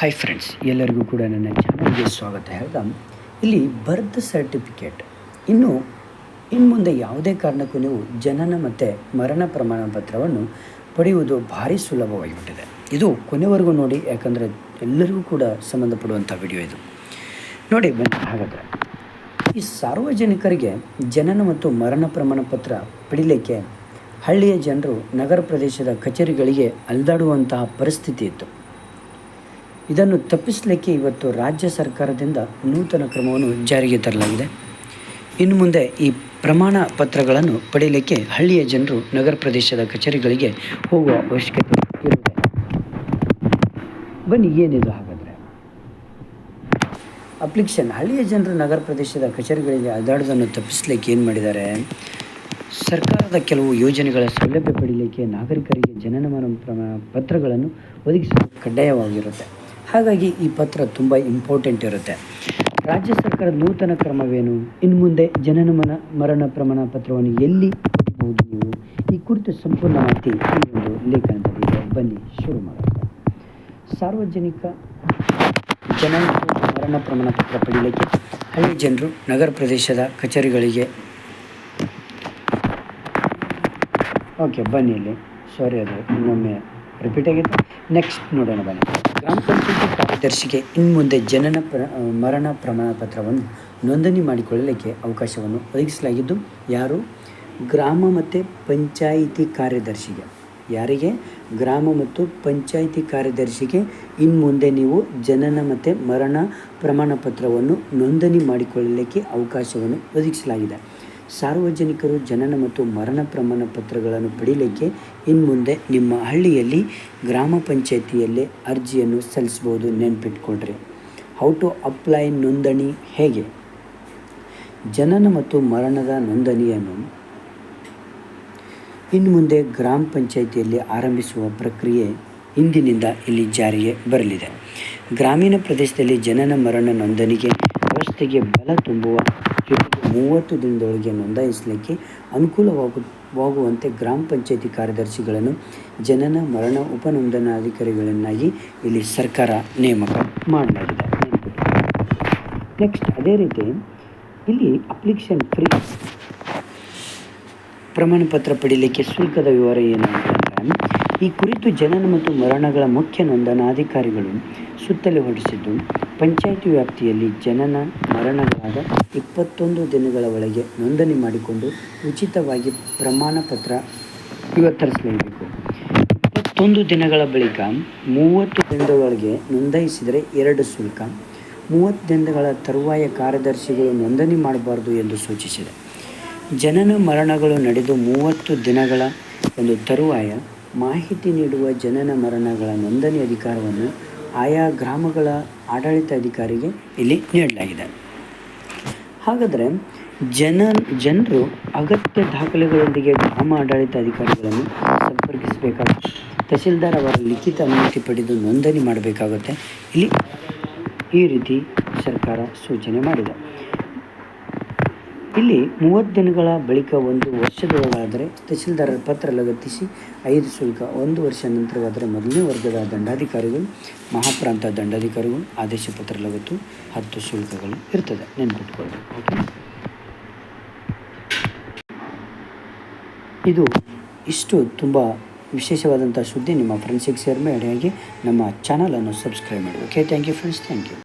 Hi friends ಎಲ್ಲರಿಗೂ ಕೂಡ ನನ್ನ ಚಾನಲ್ಗೆ ಸ್ವಾಗತ. ಹೇಳ್ದ ಇಲ್ಲಿ ಬರ್ತ್ ಸರ್ಟಿಫಿಕೇಟ್ ಇನ್ನು ಇನ್ನು ಮುಂದೆ ಯಾವುದೇ ಕಾರಣಕ್ಕೂ ನೀವು ಜನನ ಮತ್ತು ಮರಣ ಪ್ರಮಾಣ ಪತ್ರವನ್ನು ಪಡೆಯುವುದು ಭಾರಿ ಸುಲಭವಾಗಿಬಿಟ್ಟಿದೆ. ಇದು ಕೊನೆವರೆಗೂ ನೋಡಿ, ಯಾಕಂದರೆ ಎಲ್ಲರಿಗೂ ಕೂಡ ಸಂಬಂಧಪಡುವಂಥ ವಿಡಿಯೋ ಇದು. ನೋಡಿ, ಬನ್ನಿ, ಹಾಗಾದರೆ. ಈ ಸಾರ್ವಜನಿಕರಿಗೆ ಜನನ ಮತ್ತು ಮರಣ ಪ್ರಮಾಣ ಪತ್ರ ಪಡಿಲಿಕ್ಕೆ ಹಳ್ಳಿಯ ಜನರು ನಗರ ಪ್ರದೇಶದ ಕಚೇರಿಗಳಿಗೆ ಅಲ್ದಾಡುವಂತಹ ಪರಿಸ್ಥಿತಿ ಇತ್ತು. ಇದನ್ನು ತಪ್ಪಿಸಲಿಕ್ಕೆ ಇವತ್ತು ರಾಜ್ಯ ಸರ್ಕಾರದಿಂದ ನೂತನ ಕ್ರಮವನ್ನು ಜಾರಿಗೆ ತರಲಾಗಿದೆ. ಇನ್ನು ಮುಂದೆ ಈ ಪ್ರಮಾಣ ಪತ್ರಗಳನ್ನು ಪಡೆಯಲಿಕ್ಕೆ ಹಳ್ಳಿಯ ಜನರು ನಗರ ಪ್ರದೇಶದ ಕಚೇರಿಗಳಿಗೆ ಹೋಗುವ ಅವಶ್ಯಕತೆ ಇರುತ್ತೆ ಬನ್ನಿ ಏನಿದು ಹಾಗಾದರೆ. ಅಪ್ಲಿಕೇಶನ್, ಹಳ್ಳಿಯ ಜನರು ನಗರ ಪ್ರದೇಶದ ಕಚೇರಿಗಳಿಗೆ ಅದಾಡೋದನ್ನು ತಪ್ಪಿಸಲಿಕ್ಕೆ ಏನು ಮಾಡಿದ್ದಾರೆ? ಸರ್ಕಾರದ ಕೆಲವು ಯೋಜನೆಗಳ ಸೌಲಭ್ಯ ಪಡೆಯಲಿಕ್ಕೆ ನಾಗರಿಕರಿಗೆ ಜನನ ಮರಣ ಪ್ರಮಾಣ ಪತ್ರಗಳನ್ನು ಒದಗಿಸುವುದು ಕಡ್ಡಾಯವಾಗಿರುತ್ತೆ. ಹಾಗಾಗಿ ಈ ಪತ್ರ ತುಂಬ ಇಂಪಾರ್ಟೆಂಟ್ ಇರುತ್ತೆ. ರಾಜ್ಯ ಸರ್ಕಾರದ ನೂತನ ಕ್ರಮವೇನು? ಇನ್ನು ಮುಂದೆ ಜನನ ಮನ, ಮರಣ ಪ್ರಮಾಣ ಪತ್ರವನ್ನು ಎಲ್ಲಿ ಪಡಿಬಹುದು ನೀವು? ಈ ಕುರಿತು ಸಂಪೂರ್ಣ ಮಾಹಿತಿ ಈ ಒಂದು ಲೇಖನದಲ್ಲಿ ಬನ್ನಿ, ಶುರು ಮಾಡೋಣ. ಸಾರ್ವಜನಿಕ ಜನನ ಮರಣ ಪ್ರಮಾಣ ಪತ್ರ ಪಡೆಯಲಿಕ್ಕೆ ಹಳ್ಳಿ ಜನರು ನಗರ ಪ್ರದೇಶದ ಕಚೇರಿಗಳಿಗೆ ಓಕೆ ಬನ್ನಿ ಇಲ್ಲಿ. ಸಾರಿ ಅದು ಇನ್ನೊಮ್ಮೆ ರಿಪೀಟ್ ಆಗಿತ್ತು. ನೆಕ್ಸ್ಟ್ ನೋಡೋಣ ಬನ್ನಿ. ಗ್ರಾಮ ಪಂಚಾಯತಿ ಕಾರ್ಯದರ್ಶಿಗೆ ಇನ್ನು ಮುಂದೆ ಜನನ ಪ್ರ ಮರಣ ಪ್ರಮಾಣ ಪತ್ರವನ್ನು ನೋಂದಣಿ ಮಾಡಿಕೊಳ್ಳಲಿಕ್ಕೆ ಅವಕಾಶವನ್ನು ಒದಗಿಸಲಾಗಿದ್ದು, ಯಾರು? ಗ್ರಾಮ ಮತ್ತು ಪಂಚಾಯಿತಿ ಕಾರ್ಯದರ್ಶಿಗೆ. ಯಾರಿಗೆ? ಗ್ರಾಮ ಮತ್ತು ಪಂಚಾಯಿತಿ ಕಾರ್ಯದರ್ಶಿಗೆ ಇನ್ನು ಮುಂದೆ ನೀವು ಜನನ ಮತ್ತು ಮರಣ ಪ್ರಮಾಣ ಪತ್ರವನ್ನು ನೋಂದಣಿ ಮಾಡಿಕೊಳ್ಳಲಿಕ್ಕೆ ಅವಕಾಶವನ್ನು ಒದಗಿಸಲಾಗಿದೆ. ಸಾರ್ವಜನಿಕರು ಜನನ ಮತ್ತು ಮರಣ ಪ್ರಮಾಣ ಪತ್ರಗಳನ್ನು ಪಡೀಲಿಕ್ಕೆ ಇನ್ನು ಮುಂದೆ ನಿಮ್ಮ ಹಳ್ಳಿಯಲ್ಲಿ ಗ್ರಾಮ ಪಂಚಾಯಿತಿಯಲ್ಲೇ ಅರ್ಜಿಯನ್ನು ಸಲ್ಲಿಸ್ಬೋದು ನೆನಪಿಟ್ಕೊಳ್ರಿ. ಹೌ ಟು ಅಪ್ಲೈ ನೋಂದಣಿ ಹೇಗೆ? ಜನನ ಮತ್ತು ಮರಣದ ನೋಂದಣಿಯನ್ನು ಇನ್ನು ಮುಂದೆ ಗ್ರಾಮ ಪಂಚಾಯಿತಿಯಲ್ಲಿ ಆರಂಭಿಸುವ ಪ್ರಕ್ರಿಯೆ ಇಂದಿನಿಂದ ಇಲ್ಲಿ ಜಾರಿಗೆ ಬರಲಿದೆ. ಗ್ರಾಮೀಣ ಪ್ರದೇಶದಲ್ಲಿ ಜನನ ಮರಣ ನೋಂದಣಿಗೆ ವ್ಯವಸ್ಥೆಗೆ ಬಲ ತುಂಬುವ ಮೂವತ್ತು ದಿನದೊಳಗೆ ನೋಂದಾಯಿಸಲಿಕ್ಕೆ ಅನುಕೂಲವಾಗುವಂತೆ ಗ್ರಾಮ ಪಂಚಾಯತಿ ಕಾರ್ಯದರ್ಶಿಗಳನ್ನು ಜನನ, ಮರಣ ಉಪನೋಂದಣಾಧಿಕಾರಿಗಳನ್ನಾಗಿ ಇಲ್ಲಿ ಸರ್ಕಾರ ನೇಮಕ ಮಾಡಲಾಗಿದೆ. ನೆಕ್ಸ್ಟ್ ಅದೇ ರೀತಿ ಇಲ್ಲಿ ಅಪ್ಲಿಕೇಶನ್ ಫ್ರೀ ಪ್ರಮಾಣ ಪತ್ರ ಪಡೀಲಿಕ್ಕೆ ಶುಲ್ಕದ ವಿವರ ಏನು ಈ ಕುರಿತು ಜನನ ಮತ್ತು ಮರಣಗಳ ಮುಖ್ಯ ನೋಂದಣಾಧಿಕಾರಿಗಳು ಸುತ್ತಲೇ ಹೊರಡಿಸಿದ್ದು, ಪಂಚಾಯಿತಿ ವ್ಯಾಪ್ತಿಯಲ್ಲಿ ಜನನ, ಮರಣಗಳಾದ ಇಪ್ಪತ್ತೊಂದು ದಿನಗಳ ಒಳಗೆ ನೋಂದಣಿ ಮಾಡಿಕೊಂಡು ಉಚಿತವಾಗಿ ಪ್ರಮಾಣ ಪತ್ರ ಇವತ್ತರಿಸಲೇಬೇಕು. ಇಪ್ಪತ್ತೊಂದು ದಿನಗಳ ಬಳಿಕ ಮೂವತ್ತು ದಿನದೊಳಗೆ ನೋಂದಾಯಿಸಿದರೆ ಎರಡು ಶುಲ್ಕ. ಮೂವತ್ತು ದಿನಗಳ ತರುವಾಯ ಕಾರ್ಯದರ್ಶಿಗಳು ನೋಂದಣಿ ಮಾಡಬಾರದು ಎಂದು ಸೂಚಿಸಿದೆ. ಜನನ, ಮರಣಗಳು ನಡೆದು ಮೂವತ್ತು ದಿನಗಳ ಒಂದು ತರುವಾಯ ಮಾಹಿತಿ ನೀಡುವ ಜನನ ಮರಣಗಳ ನೋಂದಣಿ ಅಧಿಕಾರವನ್ನು ಆಯಾ ಗ್ರಾಮಗಳ ಆಡಳಿತಾಧಿಕಾರಿಗೆ ಇಲ್ಲಿ ನೀಡಲಾಗಿದೆ. ಹಾಗಾದರೆ ಜನ, ಜನರು ಅಗತ್ಯ ದಾಖಲೆಗಳೊಂದಿಗೆ ಗ್ರಾಮ ಆಡಳಿತಾಧಿಕಾರಿಗಳನ್ನು ಸಂಪರ್ಕಿಸಬೇಕಾಗುತ್ತೆ. ತಹಸೀಲ್ದಾರ್ ಅವರ ಲಿಖಿತ ಅನುಮತಿ ಪಡೆದು ನೋಂದಣಿ ಮಾಡಬೇಕಾಗುತ್ತೆ. ಇಲ್ಲಿ ಈ ರೀತಿ ಸರ್ಕಾರ ಸೂಚನೆ ಮಾಡಿದೆ. ಇಲ್ಲಿ ಮೂವತ್ತು ದಿನಗಳ ಬಳಿಕ ಒಂದು ವರ್ಷದೊಳಗಾದರೆ ತಹಸೀಲ್ದಾರರ ಪತ್ರ ಲಗತ್ತಿಸಿ ಐದು ಶುಲ್ಕ, ಒಂದು ವರ್ಷ ನಂತರವಾದರೆ ಮೊದಲನೇ ವರ್ಗದ ದಂಡಾಧಿಕಾರಿಗಳು, ಮಹಾಪ್ರಾಂತ ದಂಡಾಧಿಕಾರಿಗಳು ಆದೇಶ ಪತ್ರ ಲಗತ್ತು ಹತ್ತು ಶುಲ್ಕಗಳು ಇರ್ತದೆ. ನೆನ್ಪಿಟ್ಕೊಳ್ಳಿ. ಓಕೆ ಇದು ಇಷ್ಟು. ತುಂಬ ವಿಶೇಷವಾದಂಥ ಸುದ್ದಿ ನಿಮ್ಮ ಫ್ರೆಂಡ್ಸಿಗೆ ಶೇರ್ ಮಾಡಿ ನಮ್ಮ ಚಾನಲನ್ನು ಸಬ್ಸ್ಕ್ರೈಬ್ ಮಾಡಿ. Okay thank you friends thank you